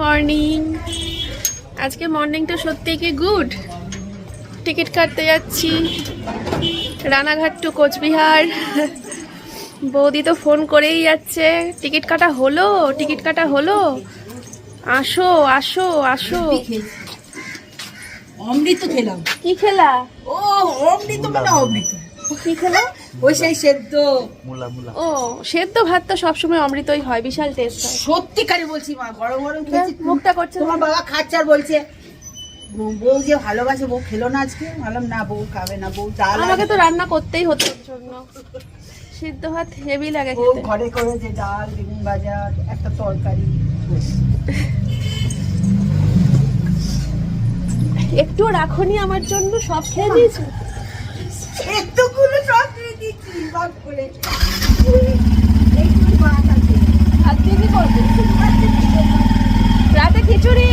Morning. আজকে মর্নিংটা সত্যি কি গুড? টিকিট কাটতে যাচ্ছি। রানাঘাট টু কোচবিহার। বৌদি তো ফোন করেই যাচ্ছে। টিকিট কাটা হলো? টিকিট কাটা হলো? আসো আসো আসো। অমৃত খেলাম। কি খেলা? ও অমৃত মানে অমৃত। কি খেলা? ওই সেই সেদ্ধ। ও সেদ্ধ ভাত তো সবসময় অমৃতই হয় বিশাল টেস্ট হয়। সত্যিকারে বলছি মা গরম গরম খেয়েছি। মুখটা করছে তোমার বাবা খাচ্ছে আর বলছে বউ যে ভালোবাসে বউ খেলো না আজকে? ভাবলাম না বউ খাবে না বউ ডাল আমাকে তো রান্না করতেই হতো জন্য। সিদ্ধ ভাত হেভি লাগে বউ ঘরে করে যে ডাল বেগুন ভাজা একটা তরকারি। একটু রাখনি আমার জন্য সব খেয়ে দিয়েছ? এতগুলো সব ভাগ করে এইটুকু ভাত আছে। আর তুই কি করবি? রাতে খিচুড়ি।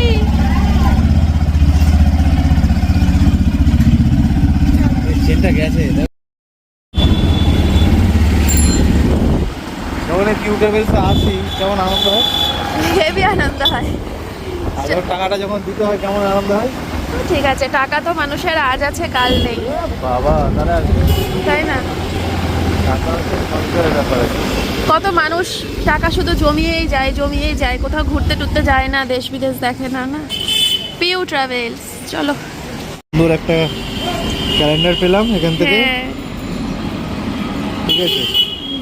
ট্রেনটা গেছে। যখন এই আসি? কেমন আনন্দ হয়? হেভি আনন্দ হয়। আর টাকাটা যখন দিতে হয় কেমন আনন্দ হয়? ঠিক আছে টাকা তো মানুষের আজ আছে কাল নেই। বাবা তাই না টাকা হচ্ছে সংসারের ব্যাপার আছে কত মানুষ টাকা শুধু জমিয়েই যায় জমিয়েই যায় কোথাও ঘুরতে টুরতে যায় না দেশ বিদেশ দেখে না না? পিউ ট্রাভেলস চলো। সুন্দর একটা ক্যালেন্ডার পেলাম এখান থেকে। হ্যাঁ। ঠিক আছে।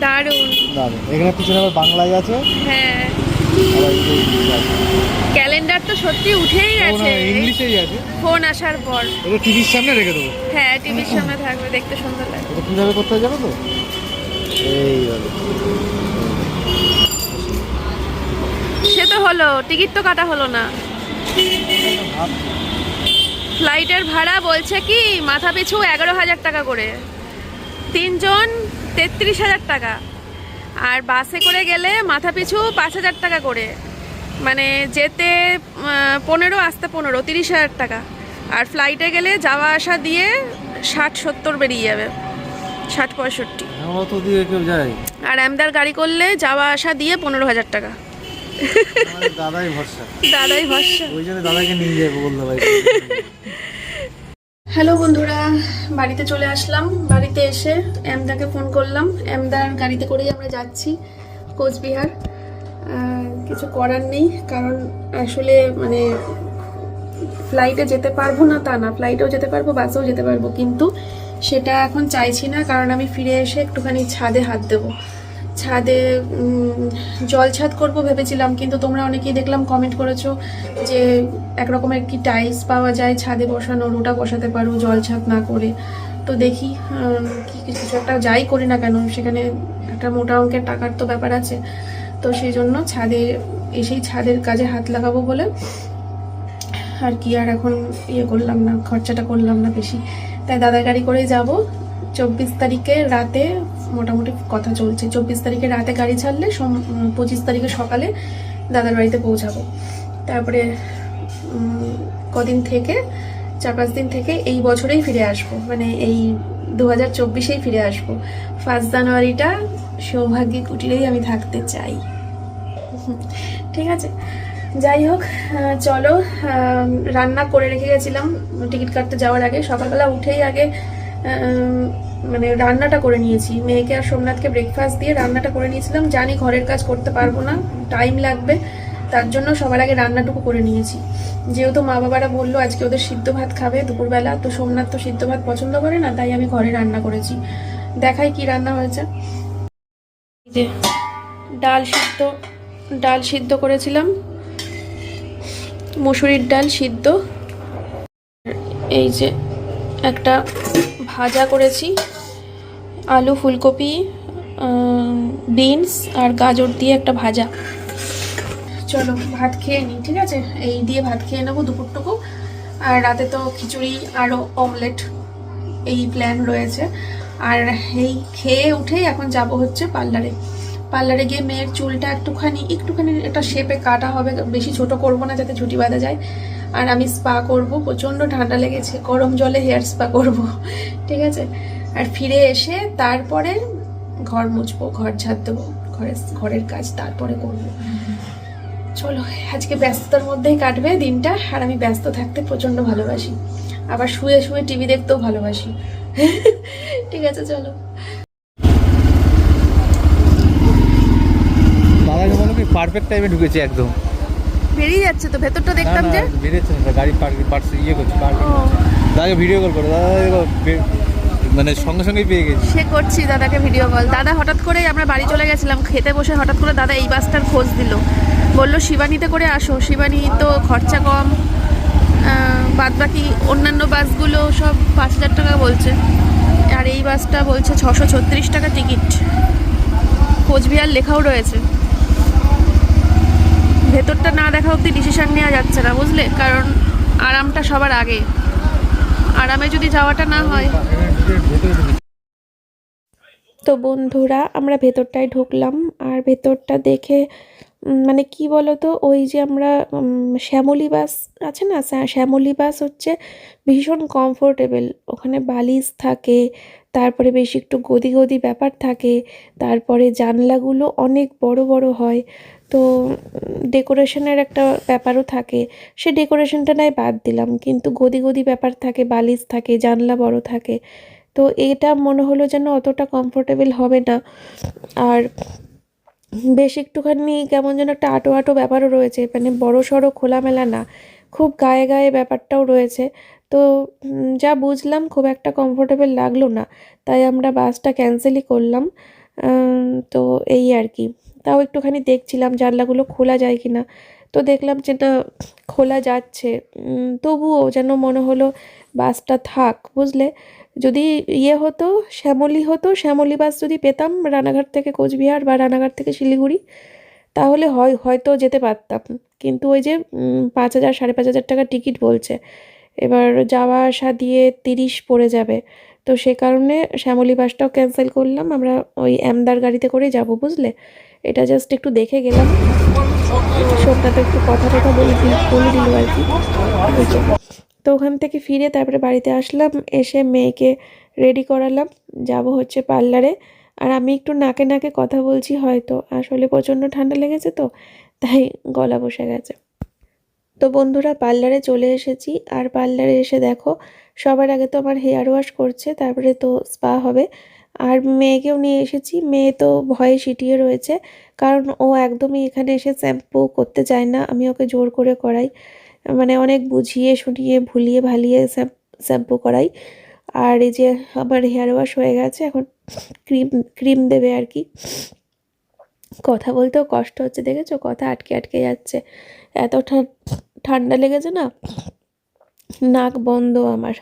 দারুণ। দাঁড়ান এখানে পিছনে আবার বাংলায় আছে। হ্যাঁ। ক্যালেন্ডার তো সত্যি উঠেই গেছে। ইংলিশেই আছে। ফোন আসার পর। এটা টিভির সামনে রেখে দেবো। হ্যাঁ টিভির সামনে থাকবে দেখতে সুন্দর লাগে। এটা কীভাবে করতে হয় জানো সে তো হলো, টিকিট তো কাটা হলো না। ফ্লাইটের ভাড়া বলছে কি, মাথা পিছু এগারো হাজার টাকা করে। তিনজন তেত্রিশ হাজার টাকা। আর বাসে করে গেলে মাথা পিছু পাঁচ হাজার টাকা করে। মানে যেতে পনেরো, আসতে পনেরো, তিরিশ হাজার টাকা। আর ফ্লাইটে গেলে যাওয়া আসা দিয়ে ষাট, সত্তর বেরিয়ে যাবে। ষাট পঁয়ষট্টি। আমরা তো দিয়ে কেউ যায়? আর আমদার গাড়ি করলে যাওয়া আসা দিয়ে পনেরো হাজার টাকা। দাদাই ভরসা। দাদাই ভরসা। ওই জন্য দাদাকে নিয়ে যাব বলতে ভাই। হ্যালো বন্ধুরা বাড়িতে চলে আসলাম। বাড়িতে এসে এমদাকে ফোন করলাম। এমদার গাড়িতে করেই আমরা যাচ্ছি কোচবিহার। কিছু করার নেই কারণ আসলে মানে ফ্লাইটে যেতে পারব না তা না। ফ্লাইটেও যেতে পারব বাসেও যেতে পারব কিন্তু সেটা এখন চাইছি না, কারণ আমি ফিরে এসে একটুখানি ছাদে হাত দেবো। ছাদে জল ছাদ করব ভেবেছিলাম, কিন্তু তোমরা অনেকেই দেখলাম কমেন্ট করেছ যে এক রকমের কি টাইলস পাওয়া যায় ছাদে বসানোর, ওটা বসাতে পারো, জল ছাদ না করে। তো দেখি কিছু একটা যাই করি না কেন, সেখানে একটা মোটা অঙ্কের টাকার তো ব্যাপার আছে। তো সেই জন্য ছাদে, এসেই ছাদের কাজে হাত লাগাবো বলে আর কি আর এখন ইয়ে করলাম না, খরচাটা করলাম না বেশি। তাই দাদার গাড়ি করেই যাব। চব্বিশ তারিখে রাতে মোটামুটি কথা চলছে। চব্বিশ তারিখে রাতে গাড়ি ছাড়লে পঁচিশ তারিখে সকালে দাদার বাড়িতে পৌঁছাবো। তারপরে কদিন থেকে, চার পাঁচ দিন থেকে এই বছরেই ফিরে আসব। মানে এই দু হাজার চব্বিশেই ফিরে আসব। ফার্স্ট জানুয়ারিটা সৌভাগ্যে কুটিরেই আমি থাকতে চাই। ঠিক আছে? যাই হোক চলো রান্না করে রেখে গেছিলাম, টিকিট কাটতে যাওয়ার আগে। সকালবেলা উঠেই আগে মানে রান্নাটা করে নিয়েছি। মেয়েকে আর সোমনাথকে ব্রেকফাস্ট দিয়ে রান্নাটা করে নিয়েছিলাম। জানি ঘরের কাজ করতে পারব না টাইম লাগবে। তার জন্য সবার আগে রান্নাটুকু করে নিয়েছি। যেহেতু মা বাবারা বলল আজকে ওদের সিদ্ধ ভাত খাবে দুপুরবেলা, তো সোমনাথ তো সিদ্ধ ভাত পছন্দ করে না, তাই আমি ঘরে রান্না করেছি। দেখাই কি রান্না হয়েছে। ডাল সিদ্ধ ডাল সিদ্ধ করেছিলাম। মুসুরির ডাল সিদ্ধ। এই যে একটা ভাজা করেছি। আলু, ফুলকপি বিনস আর গাজর দিয়ে একটা ভাজা। চলো ভাত খেয়ে নিই, ঠিক আছে? এই দিয়ে ভাত খেয়ে নেব দুপুরটুকু। আর রাতে তো খিচুড়ি আরও অমলেট, এই প্ল্যান রয়েছে। আর এই খেয়ে উঠেই এখন যাব হচ্ছে পার্লারে। পার্লারে গিয়ে মেয়ের চুলটা একটুখানি একটুখানি একটা শেপে কাটা হবে, বেশি ছোট করব না যাতে ঝুটি বাঁধা যায়। আর আমি স্পা করব, প্রচণ্ড ঠান্ডা লেগেছে, গরম জলে হেয়ার স্পা করব, ঠিক আছে? আর ফিরে এসে তারপরে ঘর মুছবো, ঘর ঝাড় দেবো, ঘরের ঘরের কাজ তারপরে করব। চলো, আজকে ব্যস্ততার মধ্যেই কাটবে দিনটা, আর আমি ব্যস্ত থাকতে প্রচণ্ড ভালোবাসি। আবার শুয়ে শুয়ে টিভি দেখতেও ভালোবাসি। ঠিক আছে, চলো দাদাকে বলো কি পারফেক্ট টাইমে ঢুকেছে একদম। বেরিয়ে যাচ্ছে তো ভেতরটা দেখলাম যে? বেরোচ্ছে না গাড়ি পার্কিং পার্স ইয়ে করছে পার্কিং দাদাকে ভিডিও কল করো দাদা মানে সঙ্গে সঙ্গেই পেয়ে গেছি। সে করছি দাদাকে ভিডিও কল দাদা হঠাৎ করে আমরা বাড়ি চলে গেছিলাম খেতে বসে হঠাৎ করে দাদা এই বাসটার খোঁজ দিল। বলল শিবানীতে করে আসো শিবানী তো খরচা কম বাদ বাকি অন্যান্য বাসগুলো সব পাঁচ হাজার টাকা বলছে। আর এই বাসটা বলছে ছশো ছত্রিশ টাকা টিকিট। কোচবিহার লেখাও রয়েছে। ভেতরটা না দেখা অবধি ডিসিশন নেওয়া যাচ্ছে না, বুঝলে? কারণ আরামটা সবার আগে। আরামে যদি যাওয়াটা না হয়। তো বন্ধুরা, আমরা ভেতরটায় ঢুকলাম আর ভেতরটা দেখে মানে কি বলো তো ওই যে আমরা শ্যামলী বাস আছে না? শ্যা- শ্যামলী বাস হচ্ছে ভীষণ কমফোর্টেবল ওখানে বালিশ থাকে, তারপরে বেশি একটু গদি গদি ব্যাপার থাকে, তারপরে জানলাগুলো অনেক বড় বড় হয়। তো ডেকোরেশনের একটা ব্যাপারও থাকে। সে ডেকোরেশনটা নয় বাদ দিলাম, কিন্তু গদি গদি ব্যাপার থাকে, বালিশ থাকে, জানলা বড় থাকে। তো এটা মনে হলো যেন অতটা কমফোর্টেবল হবে না। আর বেশ একটুখানি কেমন যেন একটা আটো আটো ব্যাপারও রয়েছে মানে বড় সড়ো খোলামেলা না, খুব গায়ে গায়ে ব্যাপারটাও রয়েছে। তো যা বুঝলাম খুব একটা কমফোর্টেবল লাগল না, তাই আমরা বাসটা ক্যান্সেলই করলাম। তো এই আর কি। তাও একটুখানি দেখছিলাম জানলাগুলো খোলা যায় কি না তো দেখলাম যে না, খোলা যাচ্ছে। তবুও যেন মনে হলো বাসটা থাক, বুঝলে? যদি ইয়ে হতো, শ্যামলী হতো, শ্যামলী বাস যদি পেতাম রানাঘাট থেকে কোচবিহার বা রানাঘাট থেকে শিলিগুড়ি, তাহলে হয়, হয়তো যেতে পারতাম। কিন্তু ওই যে পাঁচ হাজার, সাড়ে পাঁচ হাজার টাকা টিকিট বলছে। এবার যাওয়া আসা দিয়ে তিরিশ পড়ে যাবে। তো সে কারণে শ্যামলী বাসটাও ক্যান্সেল করলাম। আমরা ওই অ্যামদার গাড়িতে করে যাব, বুঝলে? এটা জাস্ট একটু দেখে গেলাম। সবটাতে একটু কথা টথা বলে দিল বলে দিল আর কি। তো ওখান থেকে ফিরে তারপরে বাড়িতে আসলাম, এসে মেয়েকে রেডি করালাম। যাব হচ্ছে পার্লারে। আর আমি একটু নাকে নাকে কথা বলছি হয়তো। আসলে প্রচণ্ড ঠান্ডা লেগেছে তো, তাই গলা বসে গেছে। তো বন্ধুরা, পার্লারে চলে এসেছি। আর পার্লারে এসে দেখো সবার আগে তো আমার হেয়ার ওয়াশ করছে, তারপরে তো স্পা হবে। আর মেয়েকেও নিয়ে এসেছি, মেয়ে তো ভয়ে সিটিয়ে রয়েছে, কারণ ও একদমই এখানে এসে শ্যাম্পু করতে চায় না, আমি ওকে জোর করে করাই। মানে অনেক বুঝিয়ে শুনিয়ে ভুলিয়ে ভালিয়ে শ্যাম্পু করাই। আর এই যে আমার হেয়ার ওয়াশ হয়ে গেছে, এখন ক্রিম ক্রিম দেবে আর কি। কথা বলতেও কষ্ট হচ্ছে, দেখেছ? কথা আটকে আটকে যাচ্ছে। এত ঠান- ঠান্ডা লেগেছে না নাক বন্ধ আমার।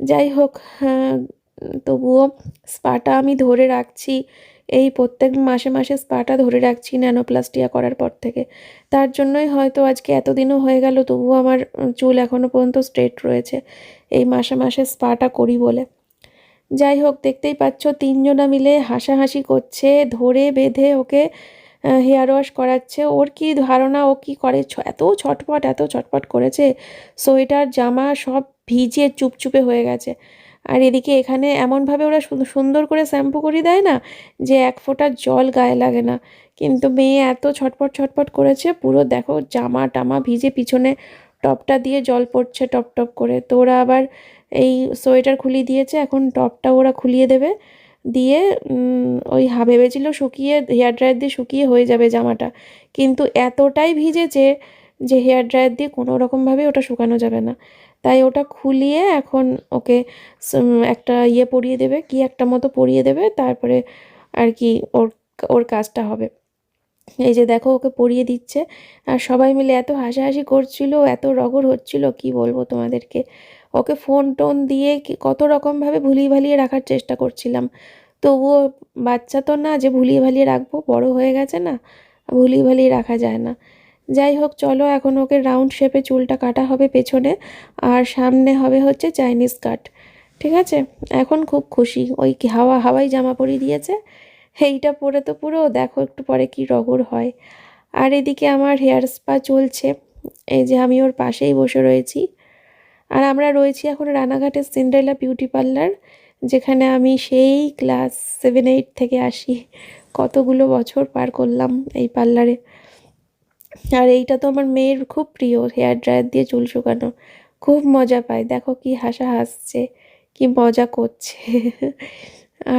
যাই হোক হ্যাঁ, তবুও স্পাটা আমি ধরে রাখছি। এই প্রত্যেক মাসে মাসে স্পাটা ধরে রাখছি ন্যানোপ্লাস্টিয়া করার পর থেকে। তার জন্যই হয়তো আজকে এতদিনও হয়ে গেল তবুও আমার চুল এখনও পর্যন্ত স্ট্রেট রয়েছে। এই মাসে মাসে স্পাটা করি বলে। যাই হোক দেখতেই পাচ্ছ তিনজনা মিলে হাসাহাসি করছে ধরে বেঁধে ওকে হেয়ার ওয়াশ করাচ্ছে। ওর কি ধারণা? ও কি করে? এত ছটপট এত ছটপট করেছে। সোয়েটার, জামা সব ভিজে চুপচুপে হয়ে গেছে। আর এদিকে এখানে এমনভাবে ওরা সুন্দর করে শ্যাম্পু করে দেয় না, যে এক ফোঁটা জল গায়ে লাগে না। কিন্তু মেয়ে এত ছটপট ছটপট করেছে, পুরো দেখো জামা টামা ভিজে পিছনে টপটা দিয়ে জল পড়ছে টপ টপ করে। তো ওরা আবার এই সোয়েটার খুলিয়ে দিয়েছে, এখন টপটা ওরা খুলিয়ে দেবে। দিয়ে ওই ভেবেছিল শুকিয়ে হেয়ার ড্রায়ার দিয়ে শুকিয়ে হয়ে যাবে জামাটা। কিন্তু এতটাই ভিজেছে যে হেয়ার ড্রায়ার দিয়ে কোনো রকমভাবে ওটা শুকানো যাবে না। তাই ওটা খুলিয়ে এখন ওকে একটা ইয়ে পরিয়ে দেবে, কি একটা মতো পরিয়ে দেবে, তারপরে আর কি ওর ওর কাজটা হবে। এই যে দেখো, ওকে পরিয়ে দিচ্ছে। আর সবাই মিলে এত হাসাহাসি করছিল, এত রগর হচ্ছিল, কি বলব তোমাদেরকে? ওকে ফোন টোন দিয়ে কত রকমভাবে ভুলিয়ে ভালিয়ে রাখার চেষ্টা করছিলাম। তবুও বাচ্চা তো না যে ভুলিয়ে ভালিয়ে রাখব, বড় হয়ে গেছে না, ভুলিয়ে ভালিয়ে রাখা যায় না। যাই হোক, চলো এখন ওকে রাউন্ড শেপে চুলটা কাটা হবে পেছনে আর সামনে হবে হচ্ছে চাইনিজ কাট। ঠিক আছে? এখন খুব খুশি। ওই হাওয়া, হাওয়াই জামা পরিয়ে দিয়েছে। এইটা পরে তো পুরো, দেখো একটু পরে কি রগর হয়। আর এদিকে আমার হেয়ার স্পা চলছে। এই যে আমি ওর পাশেই বসে রয়েছি। আর আমরা রয়েছি এখন রানাঘাটের সিন্ড্রেলা বিউটি পার্লার, যেখানে আমি সেই ক্লাস সেভেন, এইট থেকে আসি। কতগুলো বছর পার করলাম এই পার্লারে। আর এইটা তো আমার মেয়ের খুব প্রিয়, হেয়ার ড্রায়ার দিয়ে চুল শুকানো। খুব মজা পায়। দেখো কি হাসা হাসছে, কি মজা করছে।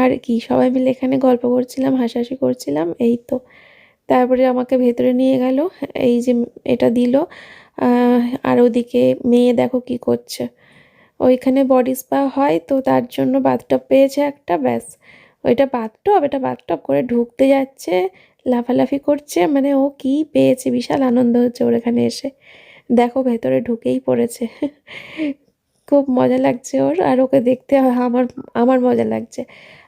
আর কি, সবাই মিলে এখানে গল্প করছিলাম, হাসাহাসি করছিলাম, এই তো। তারপরে আমাকে ভেতরে নিয়ে গেল, এই যে এটা দিল। আর ওদিকে মেয়ে দেখো কি করছে। ওইখানে বডি স্পা হয় তো তার জন্য বাথটপ পেয়েছে একটা, ব্যাস। ওইটা বাথটপ এটা বাথটপ করে ঢুকতে যাচ্ছে, লাফালাফি করছে মানে ও কি পেয়েছে, বিশাল আনন্দ হচ্ছে ওর এখানে এসে। দেখো ভেতরে ঢুকেই পড়েছে। খুব মজা লাগছে ওর, আর ওকে দেখতে আমার আমার মজা লাগছে।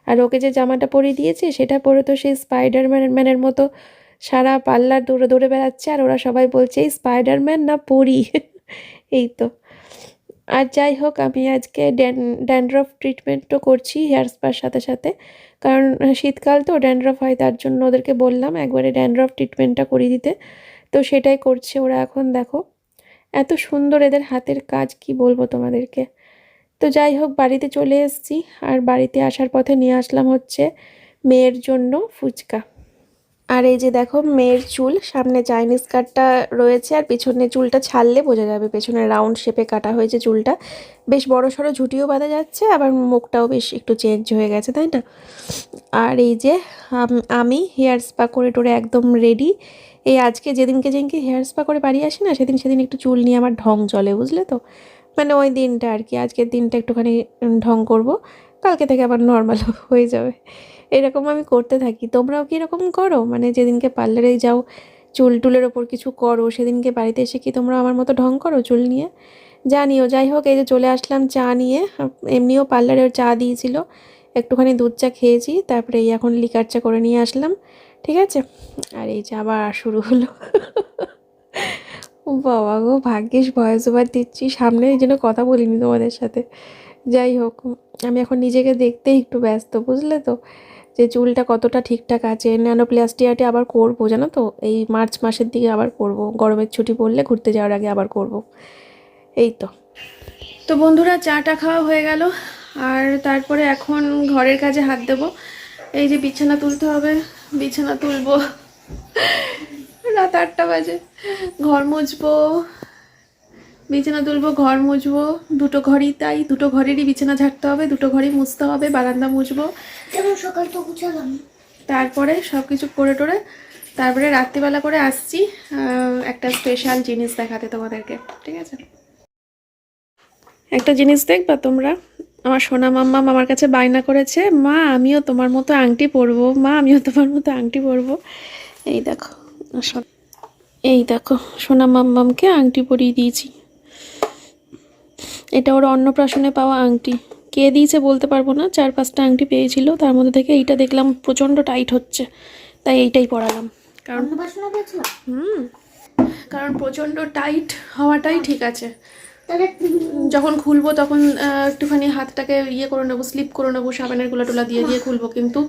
আর ওকে যে জামাটা পরিয়ে দিয়েছে, সেটা পরে তো সেই স্পাইডারম্যান ম্যানের মতো সারা পার্লার দৌড়ে দৌড়ে বেড়াচ্ছে আর ওরা সবাই বলছে, এই স্পাইডারম্যান না পরি? এই তো। আর যাই হোক, আমি আজকে ড্যান, ড্যান্ড্রফ ট্রিটমেন্টও করছি হেয়ার স্পার সাথে সাথে। কারণ শীতকাল তো, ড্যান্ড্রফ হয় তার জন্য ওদেরকে বললাম একবারে ড্যান্ড্রফ ট্রিটমেন্টটা করিয়ে দিতে। তো সেটাই করছে ওরা এখন, দেখো। এত সুন্দর এদের হাতের কাজ, কি বলব তোমাদেরকে। তো যাই হোক, বাড়িতে চলে এসেছি। আর বাড়িতে আসার পথে নিয়ে আসলাম হচ্ছে মেয়ের জন্য ফুচকা। আর এই যে দেখো মেয়ের চুল, সামনে চাইনিজ কাটটা রয়েছে আর পিছনে চুলটা ছাড়লে বোঝা যাবে পেছনে রাউন্ড শেপে কাটা হয়েছে চুলটা। বেশ বড় সড়ো ঝুটিও বাঁধা যাচ্ছে, আবার মুখটাও বেশ একটু চেঞ্জ হয়ে গেছে, তাই না? আর এই যে, আমি হেয়ার স্পা করে টোরে একদম রেডি এই আজকে যেদিনকে যেদিনকে হেয়ার স্পা করে বাড়ি আসি না, সেদিন সেদিন একটু চুল নিয়ে আমার ঢং চলে, বুঝলে তো? মানে ওই দিনটা আর কি, আজকের দিনটা একটুখানি ঢং করব, কালকে থেকে আবার নর্মাল হয়ে যাবে। এরকম আমি করতে থাকি। তোমরাও কি এরকম করো? মানে যেদিনকে পার্লারে যাও, চুল টুলের ওপর কিছু করো, সেদিনকে বাড়িতে এসে কি তোমরা আমার মতো ঢং করো চুল নিয়ে? জানিও যাই হোক, এই যে চলে আসলাম চা নিয়ে। এমনিও পার্লারে চা দিয়েছিল, একটুখানি দুধ চা খেয়েছি, তারপরে এই এখন লিকার চা করে নিয়ে আসলাম, ঠিক আছে? আর এই যে আবার শুরু হলো। বাবা গো, ভাগ্যিস ভয়েস ওভার দিচ্ছি, সামনে এই জন্য কথা বলিনি তোমাদের সাথে। যাই হোক, আমি এখন নিজেকে দেখতেই একটু ব্যস্ত, বুঝলে তো? যে চুলটা কতটা ঠিকঠাক আছে, ন্যানোপ্লাস্টিয়াটি আবার করব, জানো তো? এই মার্চ মাসের দিকে আবার করব। গরমের ছুটি পড়লে ঘুরতে যাওয়ার আগে আবার করব। এই তো। তো বন্ধুরা, চাটা খাওয়া হয়ে গেল, আর তারপরে এখন ঘরের কাজে হাত দেবো। এই যে বিছানা তুলতে হবে, বিছানা তুলবো। রাত আটটা বাজে, ঘর মুছবো। বিছানা তুলবো ঘর মুছবো দুটো ঘরই তাই দুটো ঘরেরই বিছানা ঝাড়তে হবে দুটো ঘরই মুছতে হবে বারান্দা মুছবো। সকাল তো গুছালাম। তারপরে সব কিছু করে টোরে তারপরে রাত্রিবেলা করে আসছি একটা স্পেশাল জিনিস দেখাতে তোমাদেরকে ঠিক আছে? একটা জিনিস দেখবা তোমরা? আমার সোনা মাম্মা আমার কাছে বায়না করেছে মা আমিও তোমার মতো আংটি পরবো মা আমিও তোমার মতো আংটি পরবো। এই দেখো। এই দেখো সোনা মাম্মামকে আংটি পরিয়ে দিয়েছি। এটা ওর অন্নপ্রাশনে পাওয়া আংটি। কে দিয়েছে বলতে পারব না চার পাঁচটা আংটি পেয়েছিল তার মধ্যে থেকে এইটা দেখলাম প্রচণ্ড টাইট হচ্ছে তাই এইটাই পরালাম। কারণ হুম কারণ প্রচণ্ড টাইট হওয়াটাই ঠিক আছে। যখন খুলবো তখন একটুখানি হাতটাকে ইয়ে করে নেব স্লিপ করে নেব সাবানেরগুলা টোলা দিয়ে দিয়ে খুলবো কিন্তু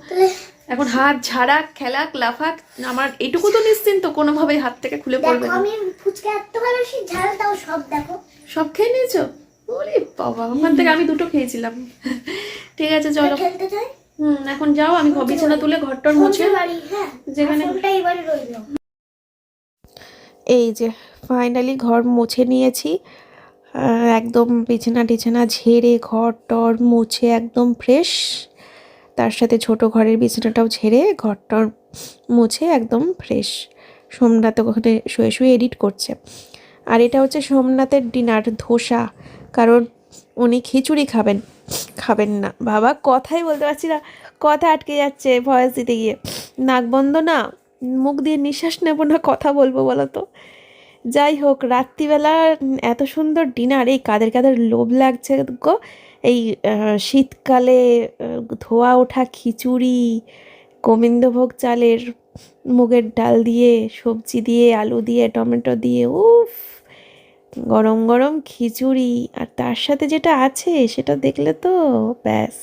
এখন হাত ঝাড়াক খেলাক লাফাক আমার এটুকু তো নিশ্চিন্ত কোনোভাবেই হাত থেকে খুলে পড়বে না। আমি ফুচকা এত ভালোবাসি ঝাল দাও সব দেখো। সব খেয়ে নিয়েছো? ওরে বাবা ওখান থেকে আমি দুটো খেয়েছিলাম। ঠিক আছে চলো। হুম এখন যাও আমি ঘর- বিছানা তুলে ঘরটর মুছে হ্যাঁ যেখানে- ফোনটা এবারে রইল। এই যে ফাইনালি ঘর মুছে নিয়েছি। একদম বিছানা টিছানা ঝেড়ে ঘর টর মুছে একদম ফ্রেশ তার সাথে ছোট ঘরের বিছানাটাও ঝেড়ে ঘর টর মুছে একদম ফ্রেশ সোমনাথ ওখানে শুয়ে শুয়ে এডিট করছে। আর এটা হচ্ছে সোমনাথের ডিনার ধোসা। কারণ উনি খিচুড়ি খাবেন খাবেন না। বাবা কথাই বলতে পারছি না, কথা আটকে যাচ্ছে ভয়েস দিতে গিয়ে। নাক বন্ধ না, মুখ দিয়ে নিঃশ্বাস নেব না, কথা বলব বলো তো যাই হোক, রাত্রিবেলা এত সুন্দর ডিনার এই কাদের কাদের লোভ লাগছে গো, এই শীতকালে ধোয়া ওঠা খিচুড়ি, গোবিন্দভোগ চালের মুগের ডাল দিয়ে, সবজি দিয়ে, আলু দিয়ে, টমেটো দিয়ে, উফ! গরম গরম খিচুড়ি আর তার সাথে যেটা আছে সেটা দেখলে তো ব্যাস।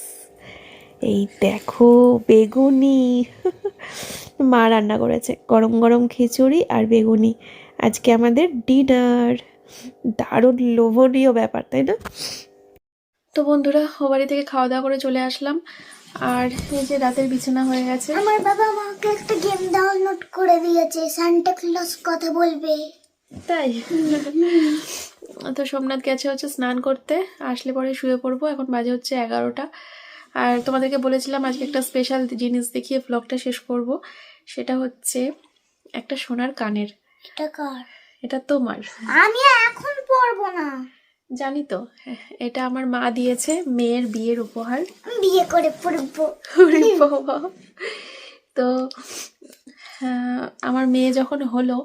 এই দেখো বেগুনি। মা রান্না করেছে গরম গরম খিচুড়ি আর বেগুনি। আজকে আমাদের ডিনার। দারুণ লোভনীয় ব্যাপার তাই না? তো বন্ধুরা ও বাড়ি থেকে খাওয়া দাওয়া করে চলে আসলাম। আর এই যে রাতের বিছানা হয়ে গেছে। আমার বাবা আমাকে একটা গেম ডাউনলোড করে দিয়েছে সান্টা ক্লজ কথা বলবে। তাই? তো সোমনাথ গেছে হচ্ছে স্নান করতে আসলে পরে শুয়ে পড়ব এখন বাজে হচ্ছে এগারোটা। আর তোমাদেরকে বলেছিলাম আজকে একটা স্পেশাল জিনিস দেখিয়ে ব্লগটা শেষ করব সেটা হচ্ছে একটা সোনার কানের। এটা কার? এটা তোমার। আমি এখন পড়ব না। জানি তো হ্যাঁ, এটা আমার মা দিয়েছে মেয়ের বিয়ের উপহার। বিয়ে করে বাবা। তো আমার মেয়ে যখন হলো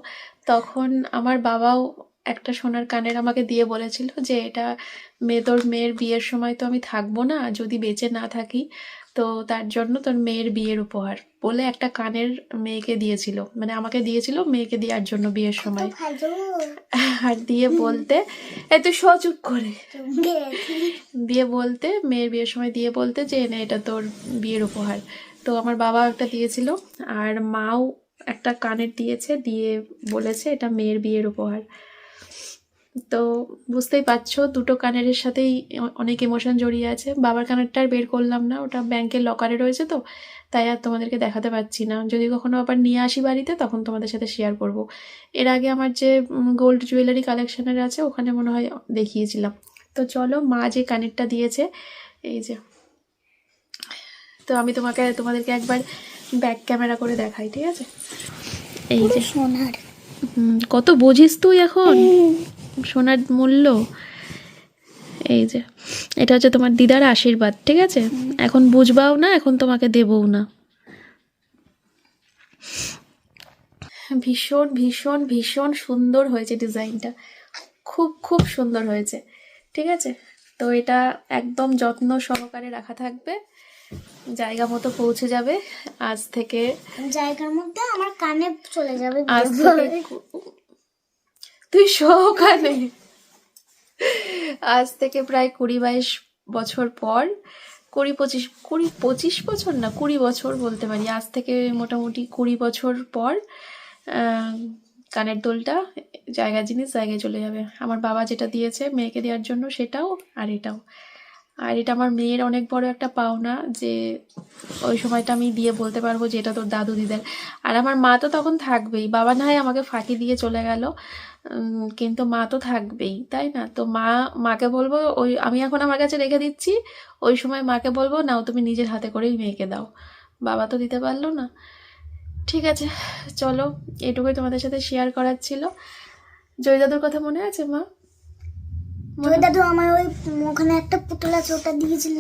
তখন আমার বাবাও একটা সোনার কানের আমাকে দিয়ে বলেছিল যে এটা মেয়ে তোর মেয়ের বিয়ের সময় তো আমি থাকব না যদি বেঁচে না থাকি তো তার জন্য তোর মেয়ের বিয়ের উপহার। বলে একটা কানের মেয়েকে দিয়েছিল। মানে আমাকে দিয়েছিল মেয়েকে দেওয়ার জন্য বিয়ের সময়। আর দিয়ে বলতে এই তুই সচুপ করে। দিয়ে বলতে মেয়ের বিয়ের সময় দিয়ে বলতে যে এনে এটা তোর বিয়ের উপহার। তো আমার বাবা একটা দিয়েছিল আর মাও একটা কানের দিয়েছে, দিয়ে বলেছে এটা মেয়ের বিয়ের উপহার। তো বুঝতেই পারছ, দুটো কানের সাথেই অনেক ইমোশন জড়িয়ে আছে। বাবার কানেরটা আর বের করলাম না, ওটা ব্যাংকের লকারে রয়েছে তো, তাই আর তোমাদেরকে দেখাতে পারছি না। যদি কখনো আবার নিয়ে আসি বাড়িতে, তখন তোমাদের সাথে শেয়ার করব। এর আগে আমার যে গোল্ড জুয়েলারি কালেকশনের আছে, ওখানে মনে হয় দেখিয়েছিলাম। তো চলো, মা যে কানেরটা দিয়েছে, এই যে। তো আমি তোমাকে, তোমাদেরকে একবার ব্যাক ক্যামেরা করে দেখাই ঠিক আছে? এই যে সোনার। কত বুঝিস তুই এখন? সোনার মূল্য। এই যে এটা হচ্ছে তোমার দিদার আশীর্বাদ ঠিক আছে? এখন বুঝবাও না এখন তোমাকে দেবও না। ভীষণ ভীষণ ভীষণ সুন্দর হয়েছে ডিজাইনটা। খুব খুব সুন্দর হয়েছে ঠিক আছে? তো এটা একদম যত্ন সহকারে রাখা থাকবে। জায়গা মতো পৌঁছে যাবে। আজ থেকে জায়গার মধ্যে আমার কানে চলে যাবে আজ। থেকে তুই সহকারে আজ থেকে প্রায় কুড়ি বাইশ বছর পর কুড়ি পঁচিশ কুড়ি পঁচিশ বছর না কুড়ি বছর বলতে পারি। আজ থেকে মোটামুটি কুড়ি বছর পর কানের দোলটা জায়গা জিনিস জায়গায় চলে যাবে। আমার বাবা যেটা দিয়েছে মেয়েকে দেওয়ার জন্য সেটাও আর এটাও। আর এটা আমার মেয়ের অনেক বড় একটা পাওনা যে ওই সময়টা আমি দিয়ে বলতে পারব যে এটা তোর দাদু দিদার। আর আমার মা তো তখন থাকবেই। বাবা না হয় আমাকে ফাঁকি দিয়ে চলে গেল। কিন্তু মা তো থাকবেই, তাই না? তো মা, মাকে বলব, ওই, আমি এখন আমার কাছে রেখে দিচ্ছি। ওই সময় মাকে বলব, নাও, তুমি নিজের হাতে করেই মেয়েকে দাও। বাবা তো দিতে পারল না। ঠিক আছে, চলো, এটুকুই তোমাদের সাথে শেয়ার করার ছিল। জয় দাদুর কথা মনে আছে, মা? ওই দাদু আমার ওই ওখানে একটা পুতুল আছে ওটা দিয়েছিল।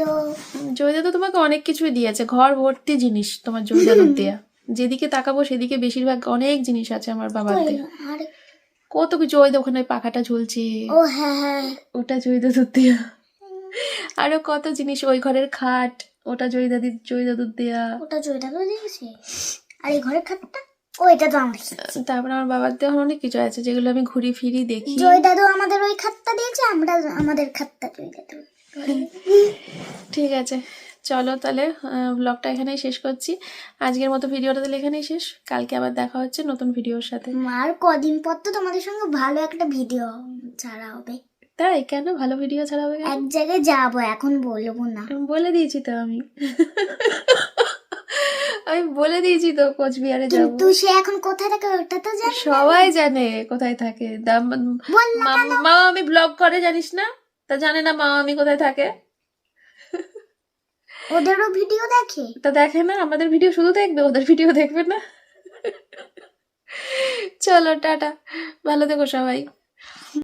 জয় দাদু তোমাকে অনেক কিছুই দিয়েছে ঘর ভর্তি জিনিস তোমার জয় দাদুর দেয়া। যেদিকে তাকাবো সেদিকে বেশিরভাগ অনেক জিনিস আছে আমার বাবার আর কত কিছু ওই ওখানে ওই পাখাটা ঝুলছে। ও হ্যাঁ হ্যাঁ। ওটা জয় দাদুর দেয়া। আরও কত জিনিস ওই ঘরের খাট ওটা জয় দাদির জয় দাদুর দেয়া। ওটা জয় দাদু দিয়েছে। আর এই ঘরের খাটটা? ও এটা তো আমার তারপরে আমার বাবার দেওয়া অনেক কিছু আছে যেগুলো আমি ঘুরি ফিরি দেখি। জয় দাদু আমাদের ওই খাতটা দিয়েছে আমরা আমাদের খাতটা জয় দাদু। ঠিক আছে চলো তাহলে ব্লগটা এখানেই শেষ করছি। আজকের মতো ভিডিওটা তাহলে এখানেই শেষ। কালকে আবার দেখা হচ্ছে নতুন ভিডিওর সাথে। আর কদিন পর তো তোমাদের সঙ্গে ভালো একটা ভিডিও ছাড়া হবে। তাই? কেন? ভালো ভিডিও ছাড়া হবে এক জায়গায় যাব এখন বলব না। বলে দিয়েছি তো আমি। আমি বলে দিয়েছি তো কোচবিহারে যাব। কিন্তু সে এখন কোথায় থাকে ওটা তো জানি সবাই জানে কোথায় থাকে। মা- মা আমি ব্লগ করে জানিস না? তা জানে না মা আমি কোথায় থাকে। ওদেরও ভিডিও দেখে? তা দেখে না আমাদের ভিডিও শুধু দেখবে ওদের ভিডিও দেখবে না। চলো টাটা। ভালো থেকো সবাই।